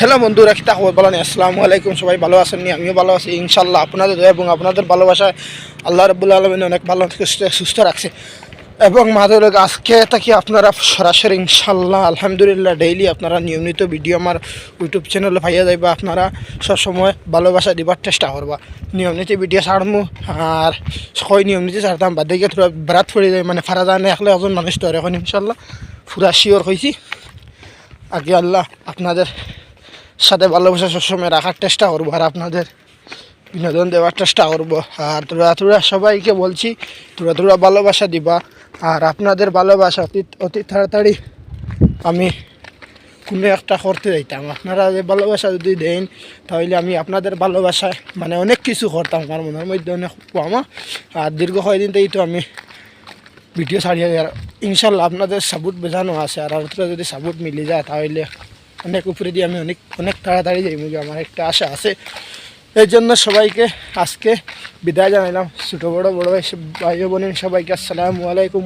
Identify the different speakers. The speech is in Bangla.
Speaker 1: হ্যালো বন্ধুরা কিতা খবর বলেন আসসালামু আলাইকুম, সবাই ভালো আছেন নি? আমিও ভালো আছি ইনশাল্লাহ আপনাদের এবং আপনাদের ভালোবাসায় আল্লাহ রবুল্লা আলমিন অনেক ভালো সুস্থ রাখছে। এবং মাদের আজকে থাকি আপনারা সরাসরি ইনশাল্লাহ আলহামদুলিল্লাহ ডেইলি আপনারা নিয়মিত ভিডিও আমার ইউটিউব চ্যানেলে পাইয়া যাইবা, আপনারা সবসময় ভালোবাসা দিবার চেষ্টা করবা। নিয়মিত ভিডিও ছাড়মু, আর সবাই নিয়মিত ছাড়তাম, বাদ দিকে থোড়া বেড়াত পড়ে যায় মানে ফারা জানে একলে একজন মানুষ তো আর এখন ইনশাল্লাহ ফুরা শিওর হয়েছি আগে আল্লাহ আপনাদের সাথে ভালোবাসা সবসময় রাখার চেষ্টা করব আর আপনাদের বিনোদন দেওয়ার চেষ্টা করব। আর তোরা তোরা সবাইকে বলছি, তোরা তোরা ভালোবাসা দিবা। আর আপনাদের ভালোবাসা অতি অতি তাড়াতাড়ি আমি কোনো একটা করতে যাইতাম। আপনারা যে ভালোবাসা যদি দেন, তাহলে আমি আপনাদের ভালোবাসায় মানে অনেক কিছু করতাম। আমার মনের মধ্যে অনেক পামা আর দীর্ঘ কয়দিন থেকেই তো আমি ভিডিও ছাড়িয়ে আর ইনশাল্লাহ আপনাদের সাপোর্ট বোঝানো আছে। আর আপনারা যদি সাপোর্ট মিলে যায়, তাহলে অনেক উপরে দিয়ে আমি অনেক অনেক তাড়াতাড়ি যাই মুগি আমার একটা আশা আছে। এই জন্য সবাইকে আজকে বিদায় জানাইলাম। ছোটো, বড়ো বড়ো ভাই ভাই বোনের সবাইকে আসসালামু আলাইকুম